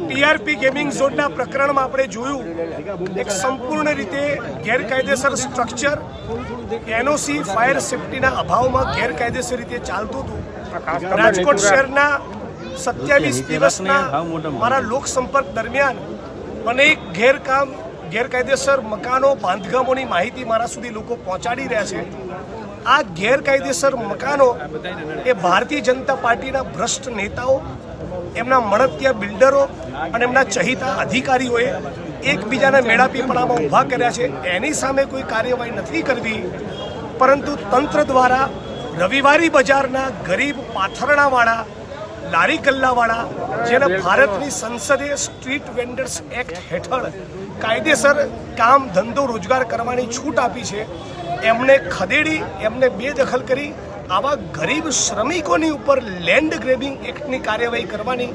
TRP gaming ઝોનના પ્રકરણમાં આપણે જોયું એક સંપૂર્ણ રીતે ગેરકાયદેસર સ્ટ્રક્ચર. એનઓસી ફાયર સેફટીના અભાવમાં ગેરકાયદેસર રીતે ચાલતું હતું. રાજકોટ શહેરના સત્યાવીસ દિવસના મારા લોકસંપર્ક દરમિયાન અનેક ગેરકામ, ગેરકાયદેસર મકાનો, બાંધકામોની માહિતી મારા સુધી લોકો પહોંચાડી રહ્યા છે. આ ગેરકાયદેસર મકાનો એ ભારતીય જનતા પાર્ટીના ભ્રષ્ટ નેતાઓ એમના મળતિયા બિલ્ડરો અને એમના ચહિતા અધિકારીઓએ એકબીજાના આમાં ઊભા કર્યા છે. એની સામે કોઈ કાર્યવાહી નથી કરવી. પરંતુ તંત્ર દ્વારા રવિવારી બજારના ગરીબ પાથરણાવાળા લારી ગલ્લાવાળા જેને ભારતની સંસદે સ્ટ્રીટ વેન્ડર્સ એક્ટ હેઠળ કાયદેસર કામ ધંધો રોજગાર કરવાની છૂટ આપી છે એમને ખદેડી એમને બેદખલ કરી આવા ગરીબ શ્રમિકોની ઉપર લેન્ડ ગ્રેબિંગ એક્ટની કાર્યવાહી કરવાની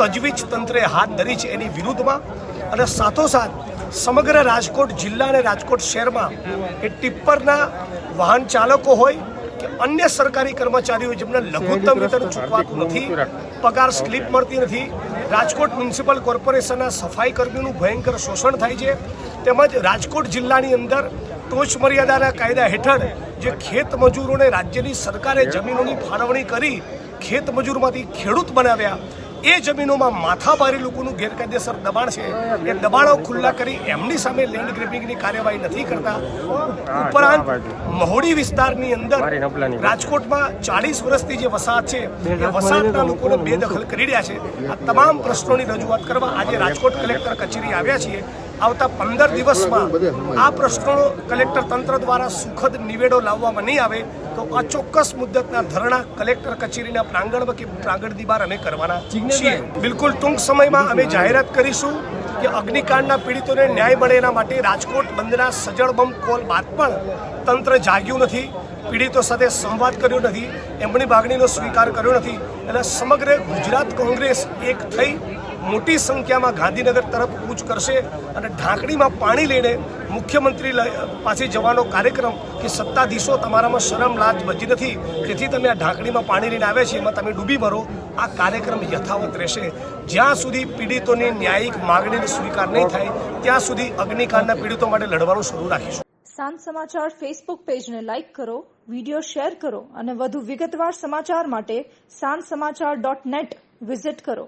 તજવીજ તંત્રે હાથ ધરી છે એની વિરુદ્ધમાં. અને સાથોસાથ સમગ્ર રાજકોટ જિલ્લા અને રાજકોટ શહેરમાં એ ટિપ્પરના વાહન ચાલકો હોય કે અન્ય સરકારી કર્મચારીઓ જેમને લઘુત્તમ વેતન ચૂકવાતું નથી પગાર સ્લીપ મળતી નથી રાજકોટ મ્યુનિસિપલ કોર્પોરેશનના સફાઈ કર્મીઓનું ભયંકર શોષણ થાય છે. તેમજ રાજકોટ જિલ્લાની અંદર ટોચ મર્યાદાના કાયદા હેઠળ જે ખેત મજૂરોને રાજ્યની સરકારે જમીનોની ફાળવણી કરી ખેત મજૂરમાંથી ખેડૂત બનાવ્યા એ જમીનોમાં માથાબારી લોકોનું ગેરકાયદેસર દબાણ છે. એ દબાણો ખુલ્લા કરી એમની સામે લેન્ડ ગ્રેપિંગની કાર્યવાહી નથી કરતા. ઉપરાંત મહોડી વિસ્તારની અંદર રાજકોટમાં ચાલીસ વર્ષથી જે વસાહત છે એ વસાહતના લોકોને બેદખલ કરી રહ્યા છે. આ તમામ પ્રશ્નોની રજૂઆત કરવા આજે રાજકોટ કલેક્ટર કચેરી આવ્યા છીએ. આવતા પંદર દિવસમાં આ પ્રશ્નો કલેક્ટર તંત્ર દ્વારા સુખદ નિવેડો લાવવામાં નહીં આવે તો આ ચોક્કસ મુદ્દતના ધરણા કલેક્ટર કચેરીના પ્રાંગણમાં કે પ્રાંગણની બહાર અમે કરવાના છીએ. બિલકુલ ટૂંક સમયમાં અમે જાહેરાત કરીશું કે અગ્નિકાંડના પીડિતોને ન્યાય મળે એના માટે રાજકોટ બંધના સજળબમ કોલ બાદ પણ તંત્ર જાગ્યું નથી પીડિતો સાથે સંવાદ કર્યો નથી એમની માગણીનો સ્વીકાર કર્યો નથી. એટલે સમગ્ર ગુજરાત કોંગ્રેસ એક થઈ મોટી સંખ્યામાં ગાંધીનગર તરફ કૂચ કરશે અને ઢાંકણીમાં પાણી લઈને મુખ્યમંત્રી પાસે જવાનો કાર્યક્રમ કે સત્તાધીશો તમારામાં શરમ લાજ બચી નથી. તેથી તમે આ ઢાંકણીમાં પાણી લઈને આવ્યા છે એમાં તમે ડૂબી મરો. આ કાર્યક્રમ યથાવત રહેશે. જ્યાં સુધી પીડિતોની ન્યાયિક માગણીનો સ્વીકાર નહીં થાય, ત્યાં સુધી અગ્નિકાંડના પીડિતો માટે લડવાનું શરૂ રાખીશું. સાંજ સમાચાર ફેસબુક પેજને લાઇક કરો વીડિયો શેર કરો અને વધુ વિગતવાર સમાચાર માટે સાંજ સમાચાર ડોટ નેટ વિઝિટ કરો.